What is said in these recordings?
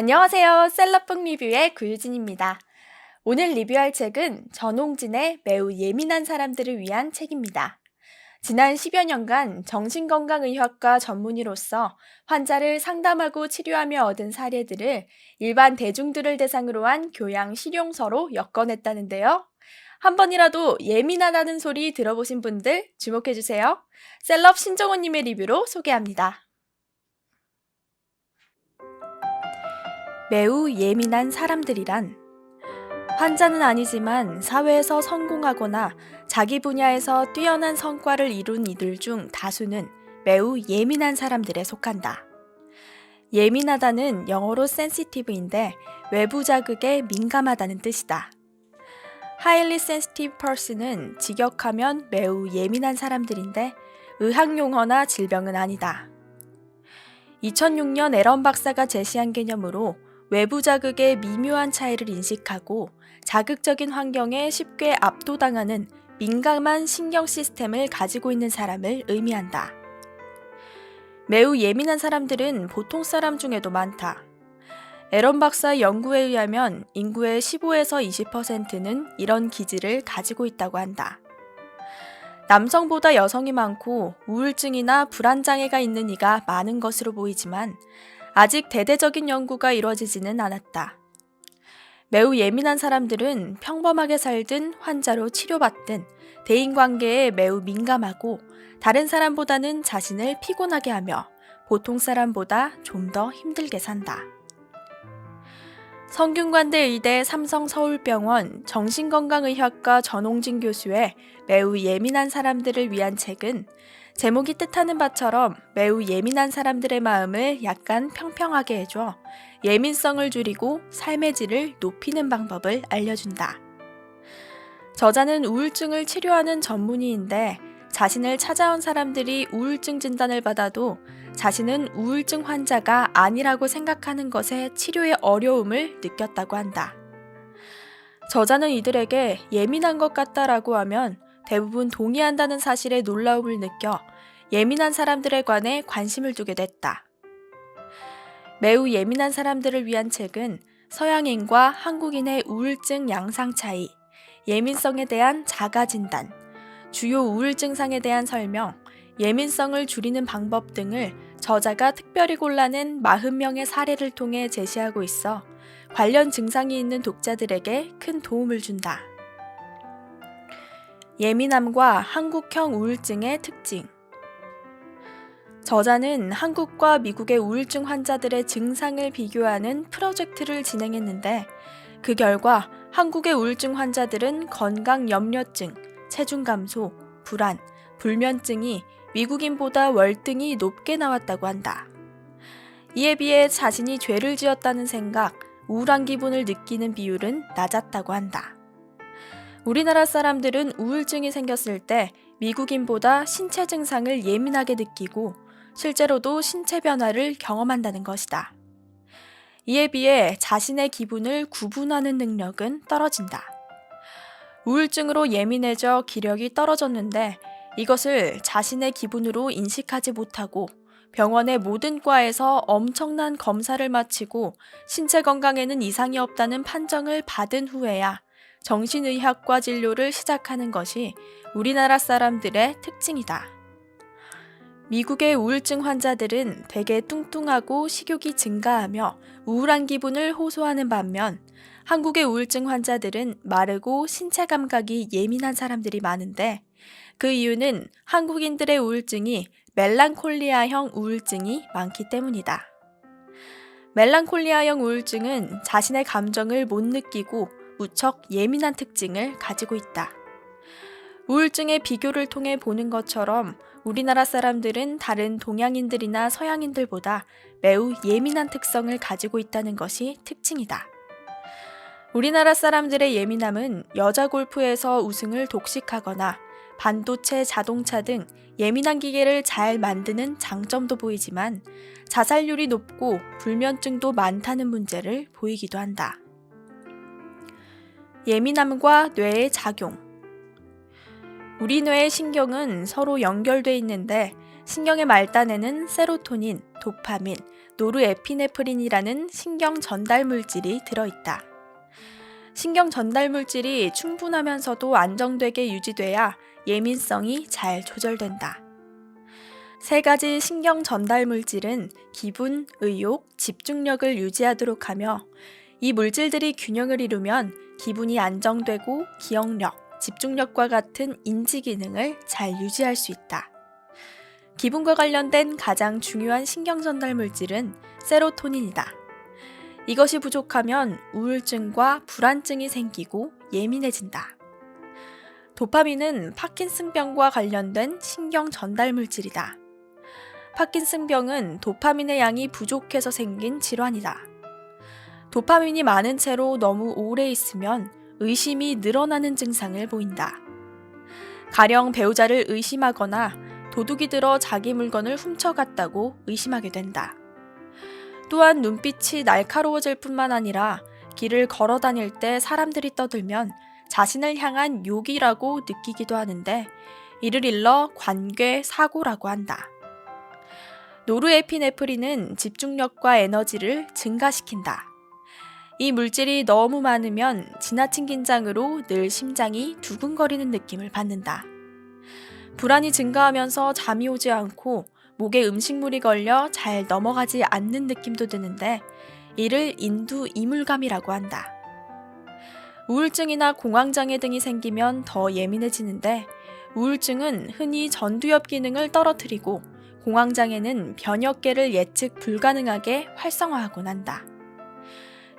안녕하세요. 셀럽북 리뷰의 구유진입니다. 오늘 리뷰할 책은 전홍진의 매우 예민한 사람들을 위한 책입니다. 지난 10여 년간 정신건강의학과 전문의로서 환자를 상담하고 치료하며 얻은 사례들을 일반 대중들을 대상으로 한 교양 실용서로 엮어냈다는데요. 한 번이라도 예민하다는 소리 들어보신 분들 주목해주세요. 셀럽 신정호님의 리뷰로 소개합니다. 매우 예민한 사람들이란 환자는 아니지만 사회에서 성공하거나 자기 분야에서 뛰어난 성과를 이룬 이들 중 다수는 매우 예민한 사람들에 속한다. 예민하다는 영어로 sensitive인데 외부 자극에 민감하다는 뜻이다. highly sensitive person은 직역하면 매우 예민한 사람들인데 의학 용어나 질병은 아니다. 2006년 에런 박사가 제시한 개념으로 외부 자극의 미묘한 차이를 인식하고 자극적인 환경에 쉽게 압도당하는 민감한 신경 시스템을 가지고 있는 사람을 의미한다. 매우 예민한 사람들은 보통 사람 중에도 많다. 에런 박사의 연구에 의하면 인구의 15에서 20%는 이런 기질을 가지고 있다고 한다. 남성보다 여성이 많고 우울증이나 불안장애가 있는 이가 많은 것으로 보이지만 아직 대대적인 연구가 이루어지지는 않았다. 매우 예민한 사람들은 평범하게 살든 환자로 치료받든 대인관계에 매우 민감하고 다른 사람보다는 자신을 피곤하게 하며 보통 사람보다 좀 더 힘들게 산다. 성균관대 의대 삼성서울병원 정신건강의학과 전홍진 교수의 매우 예민한 사람들을 위한 책은 제목이 뜻하는 바처럼 매우 예민한 사람들의 마음을 약간 평평하게 해줘 예민성을 줄이고 삶의 질을 높이는 방법을 알려준다. 저자는 우울증을 치료하는 전문의인데 자신을 찾아온 사람들이 우울증 진단을 받아도 자신은 우울증 환자가 아니라고 생각하는 것에 치료의 어려움을 느꼈다고 한다. 저자는 이들에게 예민한 것 같다라고 하면 대부분 동의한다는 사실에 놀라움을 느껴 예민한 사람들에 관해 관심을 두게 됐다. 매우 예민한 사람들을 위한 책은 서양인과 한국인의 우울증 양상 차이, 예민성에 대한 자가 진단, 주요 우울 증상에 대한 설명, 예민성을 줄이는 방법 등을 저자가 특별히 골라낸 40명의 사례를 통해 제시하고 있어 관련 증상이 있는 독자들에게 큰 도움을 준다. 예민함과 한국형 우울증의 특징. 저자는 한국과 미국의 우울증 환자들의 증상을 비교하는 프로젝트를 진행했는데 그 결과 한국의 우울증 환자들은 건강 염려증, 체중 감소, 불안, 불면증이 미국인보다 월등히 높게 나왔다고 한다. 이에 비해 자신이 죄를 지었다는 생각, 우울한 기분을 느끼는 비율은 낮았다고 한다. 우리나라 사람들은 우울증이 생겼을 때 미국인보다 신체 증상을 예민하게 느끼고 실제로도 신체 변화를 경험한다는 것이다. 이에 비해 자신의 기분을 구분하는 능력은 떨어진다. 우울증으로 예민해져 기력이 떨어졌는데 이것을 자신의 기분으로 인식하지 못하고 병원의 모든 과에서 엄청난 검사를 마치고 신체 건강에는 이상이 없다는 판정을 받은 후에야 정신의학과 진료를 시작하는 것이 우리나라 사람들의 특징이다. 미국의 우울증 환자들은 대개 뚱뚱하고 식욕이 증가하며 우울한 기분을 호소하는 반면 한국의 우울증 환자들은 마르고 신체 감각이 예민한 사람들이 많은데 그 이유는 한국인들의 우울증이 멜랑콜리아형 우울증이 많기 때문이다. 멜랑콜리아형 우울증은 자신의 감정을 못 느끼고 무척 예민한 특징을 가지고 있다. 우울증의 비교를 통해 보는 것처럼 우리나라 사람들은 다른 동양인들이나 서양인들보다 매우 예민한 특성을 가지고 있다는 것이 특징이다. 우리나라 사람들의 예민함은 여자 골프에서 우승을 독식하거나 반도체, 자동차 등 예민한 기계를 잘 만드는 장점도 보이지만 자살률이 높고 불면증도 많다는 문제를 보이기도 한다. 예민함과 뇌의 작용. 우리 뇌의 신경은 서로 연결돼 있는데 신경의 말단에는 세로토닌, 도파민, 노르에피네프린이라는 신경 전달 물질이 들어있다. 신경 전달 물질이 충분하면서도 안정되게 유지돼야 예민성이 잘 조절된다. 세 가지 신경 전달 물질은 기분, 의욕, 집중력을 유지하도록 하며 이 물질들이 균형을 이루면 기분이 안정되고 기억력, 집중력과 같은 인지 기능을 잘 유지할 수 있다. 기분과 관련된 가장 중요한 신경 전달 물질은 세로토닌이다. 이것이 부족하면 우울증과 불안증이 생기고 예민해진다. 도파민은 파킨슨병과 관련된 신경 전달 물질이다. 파킨슨병은 도파민의 양이 부족해서 생긴 질환이다. 도파민이 많은 채로 너무 오래 있으면 의심이 늘어나는 증상을 보인다. 가령 배우자를 의심하거나 도둑이 들어 자기 물건을 훔쳐갔다고 의심하게 된다. 또한 눈빛이 날카로워질 뿐만 아니라 길을 걸어 다닐 때 사람들이 떠들면 자신을 향한 욕이라고 느끼기도 하는데 이를 일러 관괴 사고라고 한다. 노르에피네프린은 집중력과 에너지를 증가시킨다. 이 물질이 너무 많으면 지나친 긴장으로 늘 심장이 두근거리는 느낌을 받는다. 불안이 증가하면서 잠이 오지 않고 목에 음식물이 걸려 잘 넘어가지 않는 느낌도 드는데 이를 인두 이물감이라고 한다. 우울증이나 공황장애 등이 생기면 더 예민해지는데 우울증은 흔히 전두엽 기능을 떨어뜨리고 공황장애는 변역계를 예측 불가능하게 활성화하곤 한다.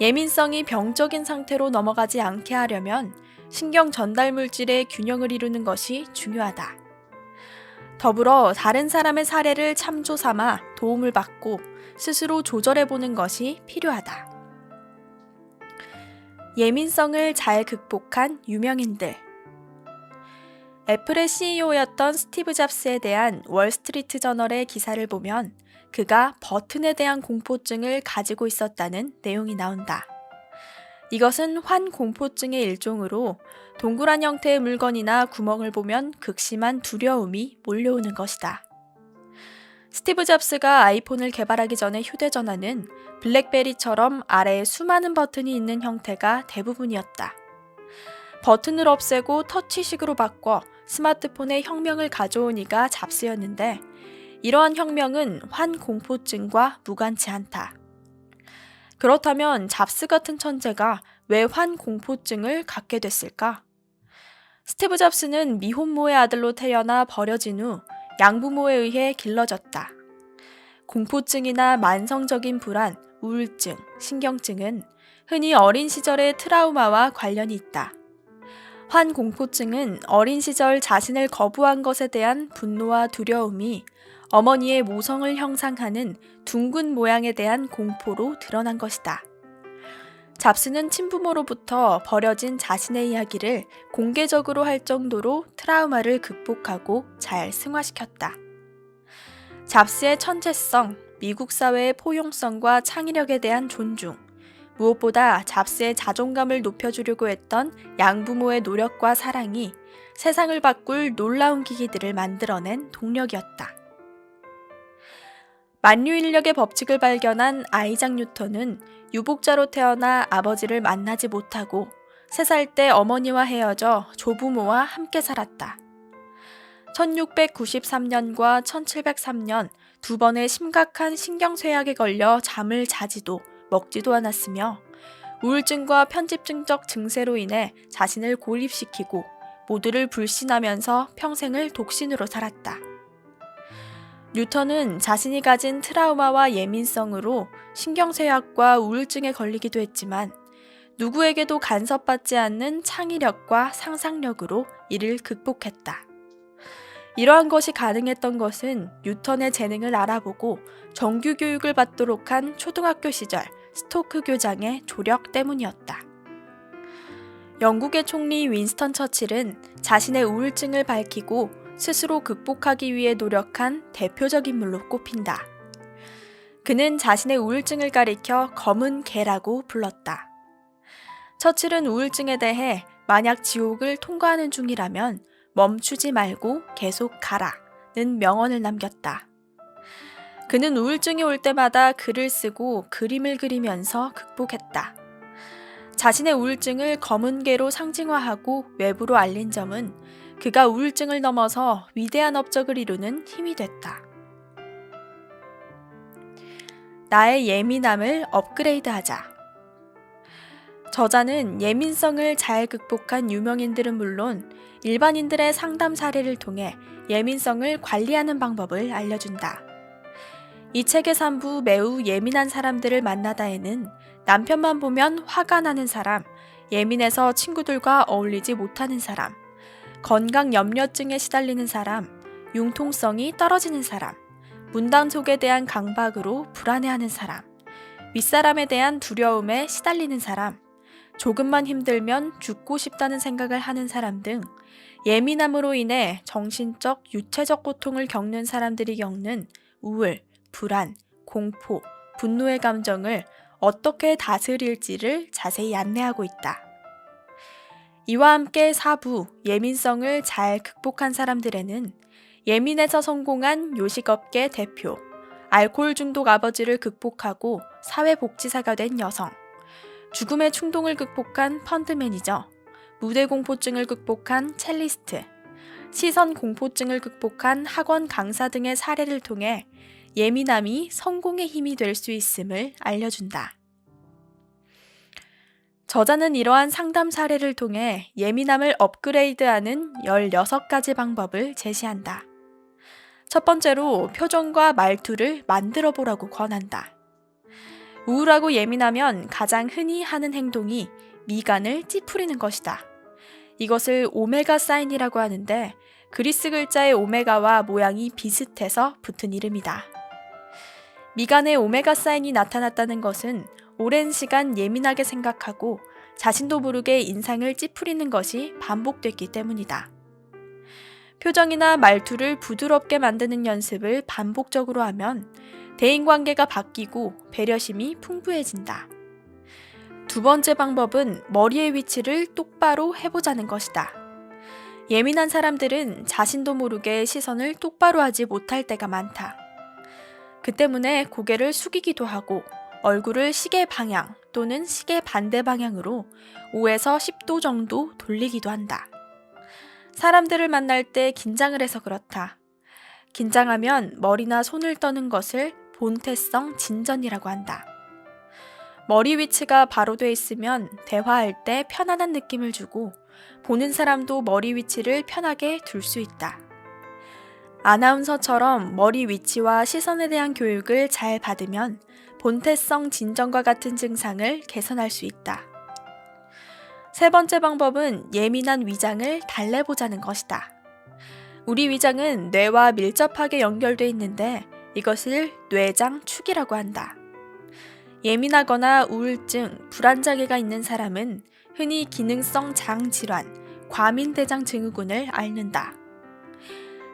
예민성이 병적인 상태로 넘어가지 않게 하려면 신경 전달 물질의 균형을 이루는 것이 중요하다. 더불어 다른 사람의 사례를 참조 삼아 도움을 받고 스스로 조절해 보는 것이 필요하다. 예민성을 잘 극복한 유명인들. 애플의 CEO였던 스티브 잡스에 대한 월스트리트 저널의 기사를 보면 그가 버튼에 대한 공포증을 가지고 있었다는 내용이 나온다. 이것은 환 공포증의 일종으로 동그란 형태의 물건이나 구멍을 보면 극심한 두려움이 몰려오는 것이다. 스티브 잡스가 아이폰을 개발하기 전에 휴대전화는 블랙베리처럼 아래에 수많은 버튼이 있는 형태가 대부분이었다. 버튼을 없애고 터치식으로 바꿔 스마트폰의 혁명을 가져온 이가 잡스였는데 이러한 혁명은 환공포증과 무관치 않다. 그렇다면 잡스 같은 천재가 왜 환공포증을 갖게 됐을까? 스티브 잡스는 미혼모의 아들로 태어나 버려진 후 양부모에 의해 길러졌다. 공포증이나 만성적인 불안, 우울증, 신경증은 흔히 어린 시절의 트라우마와 관련이 있다. 환 공포증은 어린 시절 자신을 거부한 것에 대한 분노와 두려움이 어머니의 모성을 형상하는 둥근 모양에 대한 공포로 드러난 것이다. 잡스는 친부모로부터 버려진 자신의 이야기를 공개적으로 할 정도로 트라우마를 극복하고 잘 승화시켰다. 잡스의 천재성, 미국 사회의 포용성과 창의력에 대한 존중, 무엇보다 잡스의 자존감을 높여주려고 했던 양부모의 노력과 사랑이 세상을 바꿀 놀라운 기기들을 만들어낸 동력이었다. 만유 인력의 법칙을 발견한 아이작 뉴턴은 유복자로 태어나 아버지를 만나지 못하고 세 살 때 어머니와 헤어져 조부모와 함께 살았다. 1693년과 1703년 두 번의 심각한 신경쇠약에 걸려 잠을 자지도 먹지도 않았으며 우울증과 편집증적 증세로 인해 자신을 고립시키고 모두를 불신하면서 평생을 독신으로 살았다. 뉴턴은 자신이 가진 트라우마와 예민성으로 신경쇠약과 우울증에 걸리기도 했지만 누구에게도 간섭받지 않는 창의력과 상상력으로 이를 극복했다. 이러한 것이 가능했던 것은 뉴턴의 재능을 알아보고 정규 교육을 받도록 한 초등학교 시절 스토크 교장의 조력 때문이었다. 영국의 총리 윈스턴 처칠은 자신의 우울증을 밝히고 스스로 극복하기 위해 노력한 대표적 인물로 꼽힌다. 그는 자신의 우울증을 가리켜 검은 개라고 불렀다. 처칠은 우울증에 대해 만약 지옥을 통과하는 중이라면 멈추지 말고 계속 가라. 는 명언을 남겼다. 그는 우울증이 올 때마다 글을 쓰고 그림을 그리면서 극복했다. 자신의 우울증을 검은 개로 상징화하고 외부로 알린 점은 그가 우울증을 넘어서 위대한 업적을 이루는 힘이 됐다. 나의 예민함을 업그레이드하자. 저자는 예민성을 잘 극복한 유명인들은 물론 일반인들의 상담 사례를 통해 예민성을 관리하는 방법을 알려준다. 이 책의 3부 매우 예민한 사람들을 만나다에는 남편만 보면 화가 나는 사람, 예민해서 친구들과 어울리지 못하는 사람, 건강 염려증에 시달리는 사람, 융통성이 떨어지는 사람, 문단 속에 대한 강박으로 불안해하는 사람, 윗사람에 대한 두려움에 시달리는 사람, 조금만 힘들면 죽고 싶다는 생각을 하는 사람 등 예민함으로 인해 정신적, 유체적 고통을 겪는 사람들이 겪는 우울, 불안, 공포, 분노의 감정을 어떻게 다스릴지를 자세히 안내하고 있다. 이와 함께 사부, 예민성을 잘 극복한 사람들에는 예민해서 성공한 요식업계 대표, 알코올 중독 아버지를 극복하고 사회복지사가 된 여성, 죽음의 충동을 극복한 펀드 매니저, 무대 공포증을 극복한 첼리스트, 시선 공포증을 극복한 학원 강사 등의 사례를 통해 예민함이 성공의 힘이 될 수 있음을 알려준다. 저자는 이러한 상담 사례를 통해 예민함을 업그레이드하는 16가지 방법을 제시한다. 첫 번째로 표정과 말투를 만들어 보라고 권한다. 우울하고 예민하면 가장 흔히 하는 행동이 미간을 찌푸리는 것이다. 이것을 오메가 사인이라고 하는데 그리스 글자의 오메가와 모양이 비슷해서 붙은 이름이다. 미간에 오메가 사인이 나타났다는 것은 오랜 시간 예민하게 생각하고 자신도 모르게 인상을 찌푸리는 것이 반복됐기 때문이다. 표정이나 말투를 부드럽게 만드는 연습을 반복적으로 하면 대인관계가 바뀌고 배려심이 풍부해진다. 두 번째 방법은 머리의 위치를 똑바로 해보자는 것이다. 예민한 사람들은 자신도 모르게 시선을 똑바로 하지 못할 때가 많다. 그 때문에 고개를 숙이기도 하고 얼굴을 시계 방향 또는 시계 반대 방향으로 5에서 10도 정도 돌리기도 한다. 사람들을 만날 때 긴장을 해서 그렇다. 긴장하면 머리나 손을 떠는 것을 본태성 진전이라고 한다. 머리 위치가 바로 돼 있으면 대화할 때 편안한 느낌을 주고 보는 사람도 머리 위치를 편하게 둘 수 있다. 아나운서처럼 머리 위치와 시선에 대한 교육을 잘 받으면 본태성 진정과 같은 증상을 개선할 수 있다. 세 번째 방법은 예민한 위장을 달래보자는 것이다. 우리 위장은 뇌와 밀접하게 연결돼 있는데 이것을 뇌장축이라고 한다. 예민하거나 우울증, 불안장애가 있는 사람은 흔히 기능성 장 질환, 과민대장 증후군을 앓는다.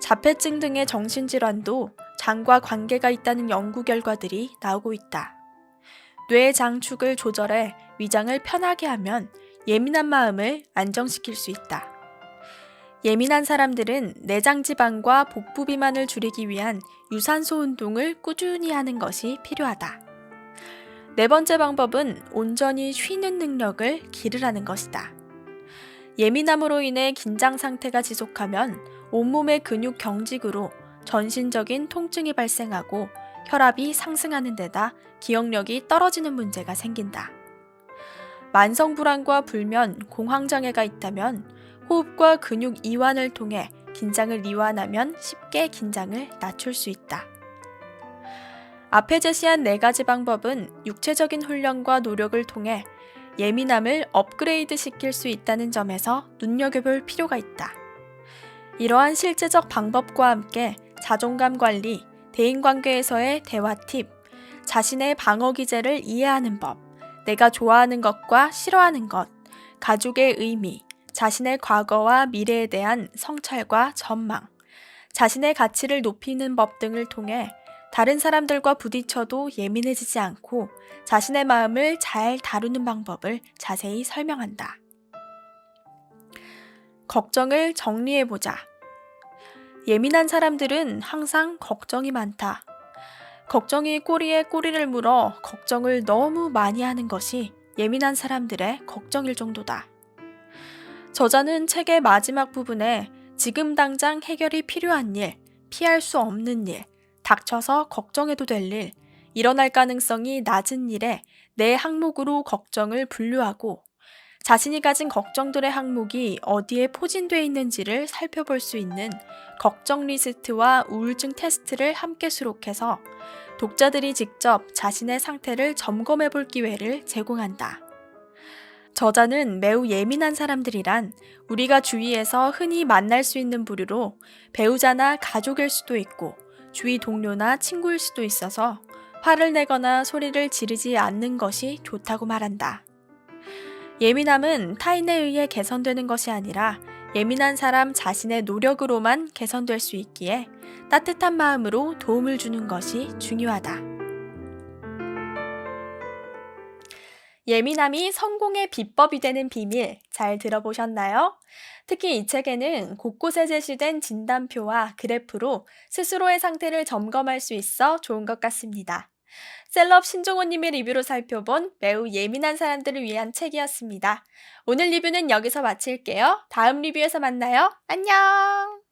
자폐증 등의 정신질환도 장과 관계가 있다는 연구 결과들이 나오고 있다. 뇌 장축을 조절해 위장을 편하게 하면 예민한 마음을 안정시킬 수 있다. 예민한 사람들은 내장 지방과 복부 비만을 줄이기 위한 유산소 운동을 꾸준히 하는 것이 필요하다. 네 번째 방법은 온전히 쉬는 능력을 기르라는 것이다. 예민함으로 인해 긴장 상태가 지속하면 온몸의 근육 경직으로 전신적인 통증이 발생하고 혈압이 상승하는 데다 기억력이 떨어지는 문제가 생긴다. 만성 불안과 불면, 공황 장애가 있다면 호흡과 근육 이완을 통해 긴장을 이완하면 쉽게 긴장을 낮출 수 있다. 앞에 제시한 네 가지 방법은 육체적인 훈련과 노력을 통해 예민함을 업그레이드 시킬 수 있다는 점에서 눈여겨볼 필요가 있다. 이러한 실제적 방법과 함께 자존감 관리, 대인관계에서의 대화 팁, 자신의 방어 기제를 이해하는 법, 내가 좋아하는 것과 싫어하는 것, 가족의 의미, 자신의 과거와 미래에 대한 성찰과 전망, 자신의 가치를 높이는 법 등을 통해 다른 사람들과 부딪혀도 예민해지지 않고 자신의 마음을 잘 다루는 방법을 자세히 설명한다. 걱정을 정리해보자. 예민한 사람들은 항상 걱정이 많다. 걱정이 꼬리에 꼬리를 물어 걱정을 너무 많이 하는 것이 예민한 사람들의 걱정일 정도다. 저자는 책의 마지막 부분에 지금 당장 해결이 필요한 일, 피할 수 없는 일, 닥쳐서 걱정해도 될 일, 일어날 가능성이 낮은 일에 내 항목으로 걱정을 분류하고 자신이 가진 걱정들의 항목이 어디에 포진되어 있는지를 살펴볼 수 있는 걱정 리스트와 우울증 테스트를 함께 수록해서 독자들이 직접 자신의 상태를 점검해 볼 기회를 제공한다. 저자는 매우 예민한 사람들이란 우리가 주위에서 흔히 만날 수 있는 부류로 배우자나 가족일 수도 있고 주위 동료나 친구일 수도 있어서 화를 내거나 소리를 지르지 않는 것이 좋다고 말한다. 예민함은 타인에 의해 개선되는 것이 아니라 예민한 사람 자신의 노력으로만 개선될 수 있기에 따뜻한 마음으로 도움을 주는 것이 중요하다. 예민함이 성공의 비법이 되는 비밀 잘 들어보셨나요? 특히 이 책에는 곳곳에 제시된 진단표와 그래프로 스스로의 상태를 점검할 수 있어 좋은 것 같습니다. 셀럽 신종호님의 리뷰로 살펴본 매우 예민한 사람들을 위한 책이었습니다. 오늘 리뷰는 여기서 마칠게요. 다음 리뷰에서 만나요. 안녕!